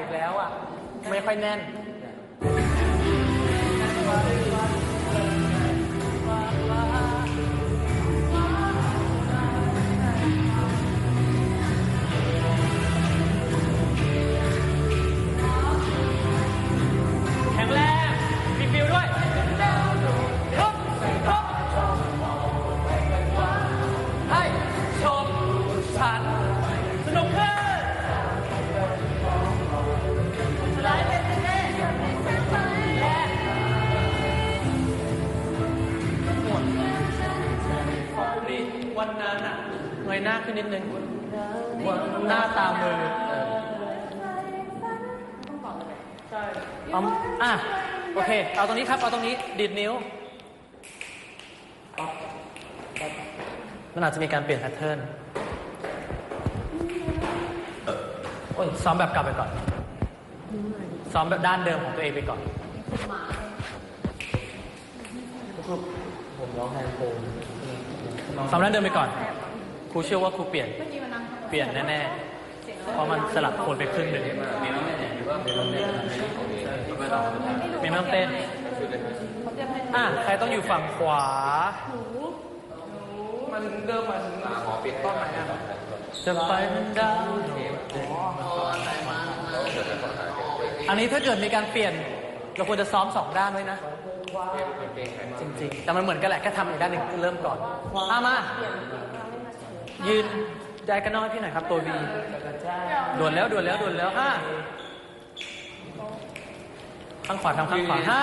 อีกแล้วอะ ไม่ค่อยแน่น วันนั้นอะเงยหน้าขึ้นนิดนึงวันหน้าตามือเออเอาอะโอเค เอาตรงนี้ครับ เอาตรงนี้ ดีดนิ้ว มันอาจจะมีการเปลี่ยนแพทเทิร์น โอ้ย ซ้อมแบบกลับไปก่อน ซ้อมแบบด้านเดิมของตัวเองไปก่อนผมร้องไห้โฮม ซ้อมด้านเดิมไปก่อน ครูเชื่อว่าครูเปลี่ยน เปลี่ยนแน่ๆ เพราะมันสลับคนไปครึ่งหนึ่งมีน้องเต้นอะใครต้องอยู่ฝั่งขวา มันเริ่มมาถึงหมอปิดต้นไหนอะจะไปเป็นดาวอันนี้ถ้าเกิดมีการเปลี่ยน เราควรจะซ้อมสองด้านไว้นะ จริงๆ แต่มันเหมือนกันแหละแค่ทำอีกด้านหนึ่งเริ่มก่อนอามา ยืนได้กันน้อยพี่หน่อยครับ ตัววีด่วนแล้วด่วนแล้วด่วนแล้วห้าข้างขวาทำข้างขวาห้า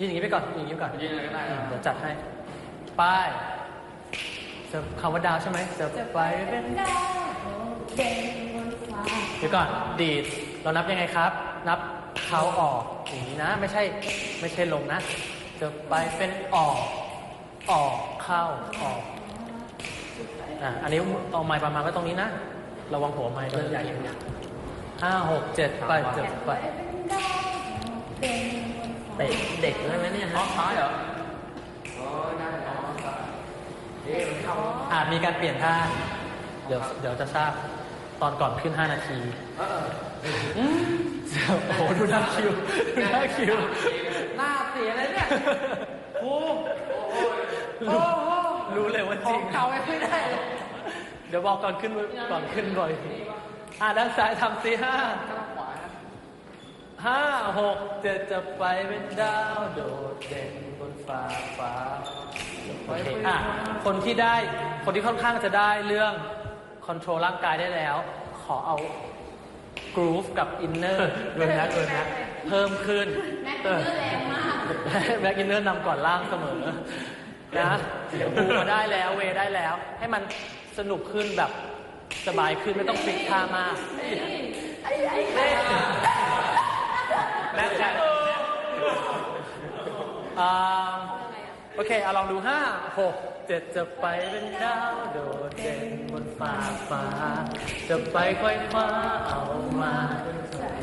ยืนอย่างนี้ไปก่อนยืนอย่างนี้ไปก่อนยืนอะไรก็ได้อืมเดี๋ยวจัดให้ป้ายจะคำว่าดาวใช่ไหมจะไปเป็นดาวเดี๋ยวก่อน ดีด เรานับยังไงครับ นับ เขาออกอย่างนี้นะ ไม่ใช่ไม่ใช่ลงนะจะไปเป็นออก ออกเข้าออกอะอันนี้เอาไม้ประมาณไว้ตรงนี้นะ ระวังหัวไม้ด้วยใหญ่ห้าหกเจ็ดไปเจ็ดไปเด็กเด็กเลยไหมเนี่ยร้อฮะงท้ายเหรออาจมีการเปลี่ยนท่า เดี๋ยวเดี๋ยวจะทราบตอนก่อนขึ้น 5 นาทีอืม โอ้โหดูหน้าคิวดูหน้าคิว หน้าเสียเลยเนี่ยครูรู้รู้เลยว่าขจอริงง เก่าไม่ได้เดี๋ยวบอกก่อนขึ้นก่อนขึ้นบ่อย อะด้านซ้ายทำสิห้าขวาห้าหกเจ็ดจะไปเป็นดาวโดดเด่นบนฟ้าฟ้าโอเคอะคนที่ได้คนที่ค่อนข้างจะได้เรื่องคอนโทรลร่างกายได้แล้ว ขอเอา กรูฟกับอินเนอร์เกินนะเกินนะเพิ่มขึ้นแม็กซ์เนอร์แรงมากแบ็กอินเนอร์นำก่อนล่างเสมอนะเดี๋ยวบูมาได้แล้วเวได้แล้ว ให้มันสนุกขึ้นแบบสบายขึ้นไม่ต้องฟิกท่ามากแม็กซ์อ่า โอเคเอาลองดูห้าหกเจ็ดจะไปเป็นดาวโดดเด่นบนฟ้าฟ้า จะไปค่อยคว้าเอามา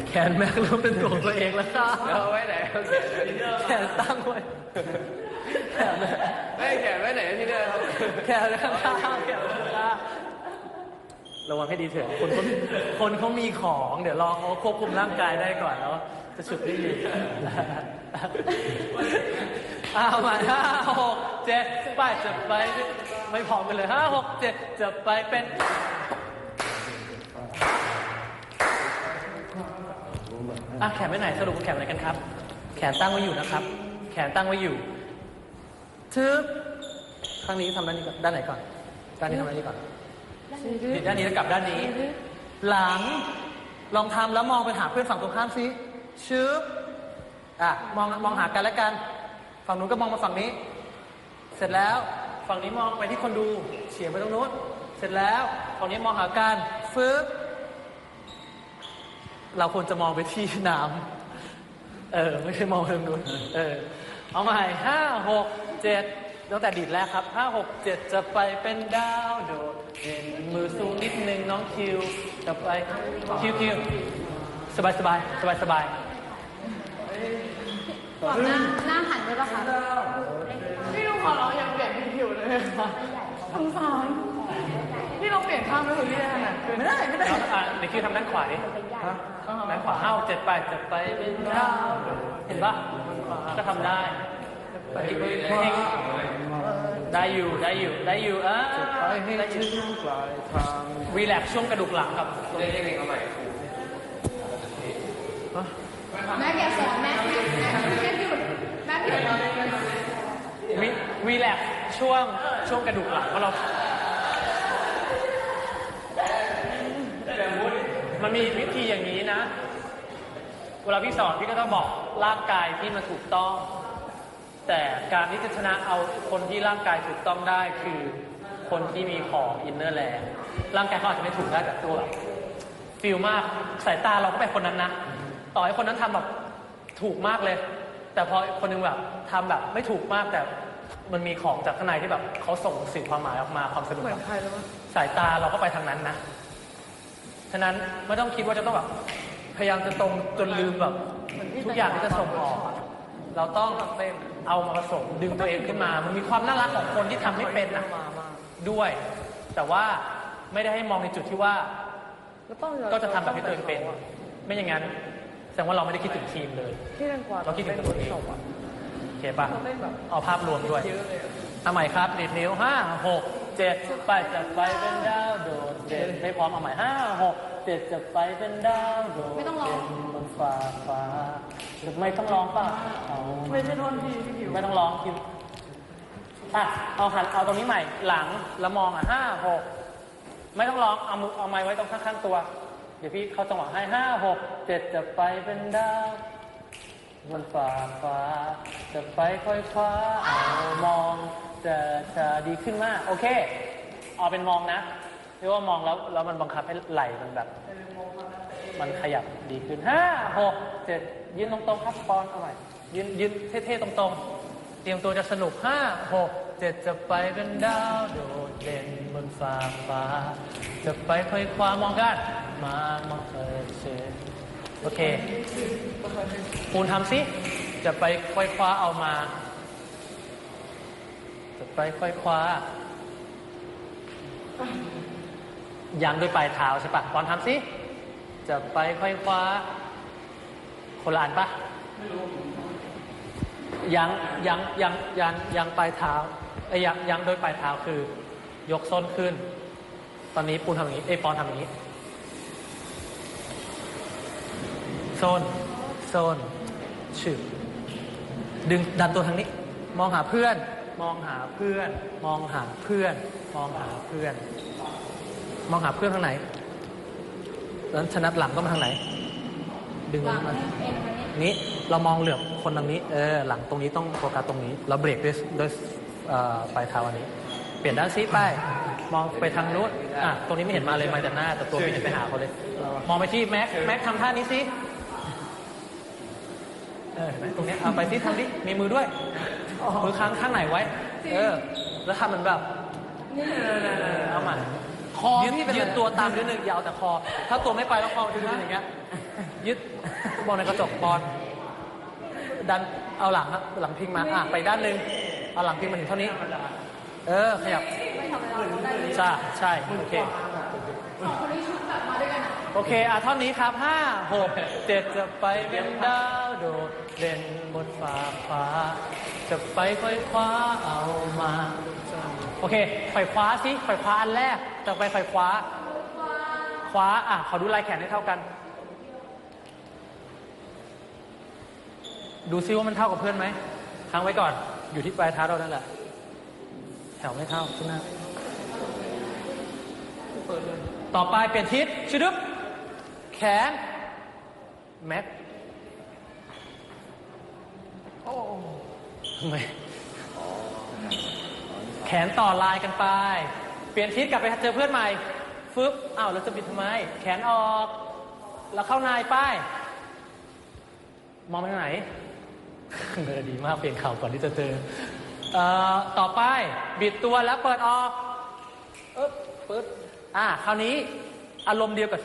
แขนแม็กซ์เริ่มเป็นตัวของตัวเองแล้วครับแล้วไว้ไหนโอเคแขนตั้งไว้แขนไม่แขนไว้ไหนที่เดิมแขนข้างข้างแขนข้างข้างระวังให้ดีเถอะคนเขาคนเขามีของเดี๋ยวรอเขาควบคุมร่างกายได้ก่อนแล้วจะฉุดได้ดีเอาม่ห้าหกเจ็ดไปจะไปไม่พร้อมกันเลยห้าหกเจ็ดจะไปเป็นอะแขนไว้ไหนสรุปว่าแขนไหนกันครับ แขนตั้งไว้อยู่นะครับ แขนตั้งไว้อยู่ทึบข้างนี้ทำด้านนี้ก่อนด้านไหนก่อนด้านนี้ทำด้านนี้ก่อนด้านนี้แล้วกลับด้านนี้ หลังลองทำแล้วมองไปหาเพื่อนฝั่งตรงข้ามซิชึบอะมองมองหากันแล้วกัน ฝั่งนู้นก็มองมาฝั่งนี้ เสร็จแล้วฝั่งนี้มองไปที่คนดูเฉียงไปตรงนู้น เสร็จแล้วฝั่งนี้มองหากันฟึบเราควรจะมองไปที่น้ำเออ ไม่ใช่มองไปทางนู้น เออ เอาใหม่ห้าหกเจ็ดตั้งแต่ดีดแรกครับห้าหกเจ็ดจะไปเป็นดาวโดดเด่นมือสูงนิดนึงน้องคิวจะไปคิวคิวสบายสบายสบายสบาย บอกหน้าหน้าหันไปปะคะพี่ลุงขอร้องอย่าเปลี่ยนที่ผิวเลยค่ะสงสารเพี่เราเปลี่ยนข้างไม่คุยได้ขนาดไม่ได้ไม่ได้แล้วอะเดี๋ยวคิวทำด้านขวาดิฮะด้านขวาห้าวเจ็ดไปเจ็ดไปเป็นเก้าเห็นปะก็ทำได้ไปอีกเพลงได้อยู่ได้อยู่ได้อยู่เออไปให้ได้อถึยู่งปลายทางรีแลกซ์ช่วงกระดูกหลังกับเรียกเพลงเอาใหม่ แม่อย่าสอนแม่แม่แม่หยุด แม่หยุดรีรีแลกช่วงช่วงกระดูกหลังเพราะเรา มันมีวิธีอย่างนี้นะ เวลาพี่สอนพี่ก็ต้องบอกร่างกายที่มันถูกต้อง แต่การที่จะชนะเอาคนที่ร่างกายถูกต้องได้คือคนที่มีของอินเนอร์แรงร่างกายเขาอาจจะไม่ถูกได้แต่ตัวฟิลมากสายตาเราก็ไปคนนั้นนะ ต่อให้คนนั้นทำแบบถูกมากเลย แต่พอคนนึงแบบทำแบบไม่ถูกมากแต่มันมีของจากข้างในที่แบบเขาส่งสื่อความหมายออกมาความสนุกเหมืออะนใครแล้ววะสายตาเราก็ไปทางนั้นนะ ฉะนั้นไม่ต้องคิดว่าจะต้องแบบพยายามจะตรงจนลืมแบบทุกอย่างที่จะส่งออก เราต้องเอามาผสมดึงตัวเองขึ้นมา มันมีความน่ารักของคนที่ทำไม่เป็นนะด้วย แต่ว่าไม่ได้ให้มองในจุดที่ว่า ก็จะทำแบบที่ตัวเองเป็น ไม่อย่างนั้น แสดงว่าเราไม่ได้คิดถึงทีมเลย ที่แตงกวาเราคิดถึงตัวเองศพอะโอเคปะเขาเล่นแบบเอาภาพรวมด้วยเยอะเลยอะเอาใหม่ครับดีดนิ้วห้าหกเจ็ดไปจะไปเป็นดาวโดดเด่นไม่พร้อมเอาใหม่ห้าหกเจ็ดจะไปเป็นดาวโดดไม่ต้องร้องเด่นบนฟ้าฟ้าไม่ต้องร้องป่ะเอาไม่ใช่ท่อนพี่พี่คิวไม่ต้องร้องคิวอะเอาหันเอาตรงนี้ใหม่หลังแล้วมองอะห้าหกไม่ต้องร้องเอามือเอาไม้ไว้ตรงข้างๆตัวเดี๋ยวพี่เข้าจังหวะให้ห้าหกเจ็ดจะไปเป็นดาวบนฟ้าฟ้า จะไปค่อยคว้าเอามองจะจะดีขึ้นมาก โอเค เอาเป็นมองนะเรียกว่ามองแล้วแล้วมันบังคับให้ไหลมันแบบ มันขยับดีขึ้นห้าหกเจ็ดยืนตรงๆครับปอนเอาใหม่ยืนยืนเท่ๆตรงๆ เตรียมตัวจะสนุกห้าหกเจ็ดจะไปเป็นดาวโดดเด่นบนฟ้าฟ้า จะไปค่อยคว้ามองกัน มามองเคยเชโอเคปูนทำสิ จะไปค่อยคว้าเอามา จะไปค่อยคว้ายังด้วยปลายเท้าใช่ปะปอนทำสิ จะไปค่อยคว้า คนละอันปะยังยังยังยังยังปลายเท้าไอ้ยังยังโดยปลายเท้าคือ ยกส้นขึ้น ตอนนี้ปูนทำอย่างนี้ไอ้ปอนทำอย่างนี้ โซน โซนฉึบดึงดันตัวทางนี้ มองหาเพื่อน มองหาเพื่อน มองหาเพื่อน มองหาเพื่อน มองหาเพื่อนทางไหน แล้วชนัดหลังก็มาทางไหน ดึงหลัมันงมานี้เรามองเหลือบคนตรงนี้ เออ หลังตรงนี้ต้องโฟกัสตรงนี้ เราเบรกด้วยด้วยปลายเท้าอันนี้ เปลี่ยนด้านซีไป มองไปทางนู้น อะ ตรงนี้ไม่เห็นมาเลย มาแต่หน้า แต่ตัวไม่เห็นไปหาเขาเลย มองไปที่แม็ก แม็กทำท่านี้สิ เออเห็นไหมตรงเนี้ยเอาไปที่ทางนี้มีมือด้วย มือค้างข้างไหนไว้ เออ แล้วทำเหมือนแบบเอาใหม่คอยืดพี่เป็นยืดตัวตามนิดนึงอยาวแต่คอ ถ้าตัวไม่ไปแล้วคอจะยืดอย่างเงี้ยยึดมองในกระจกบอลดันเอาหลังอะหลังพิงมาอะไปด้านหนึ่งเอาหลังพิงมาถึงเท่านี้ เออขยับไม่ทำอะไรเราได้เลยใช่ใช่โอเค สองคนนี้ชุดแบบมาด้วยกันอะ โอเค อะเท่านี้ครับห้าหกเจ็ดจะไปเป็นดาวโดดเด่นบนฟ้าฟ้า จะไปค่อยคว้าเอามา โอเคไขว่คว้าสิไขว่คว้าอันแรกจะไปไขว่คว้า คว้า อะ ขอดูลายแขนให้เท่ากัน ดูซิว่ามันเท่ากับเพื่อนไหมค้างไว้ก่อน อยู่ที่ปลายเท้าเรานั่นแหละ แถวไม่เท่าขึ้นหน้าต่อไปเปลี่ยนทิศชิดึบ แขน แม็กโอ้ทำไมแขนต่อลายกันไป เปลี่ยนทิศกลับไปเจอเพื่อนใหม่ฟึบอ้าวแล้วจะบิดทำไม แขนออก แล้วเข้านายป้าย มองไปทางไหนเออดีมากเปลี่ยนข่าวก่อนที่จะเจอเอ่อต่อไป บิดตัวแล้วเปิดออกอึ๊บปึ๊บอ่าคราวนี้อารมณ์เดียวกับ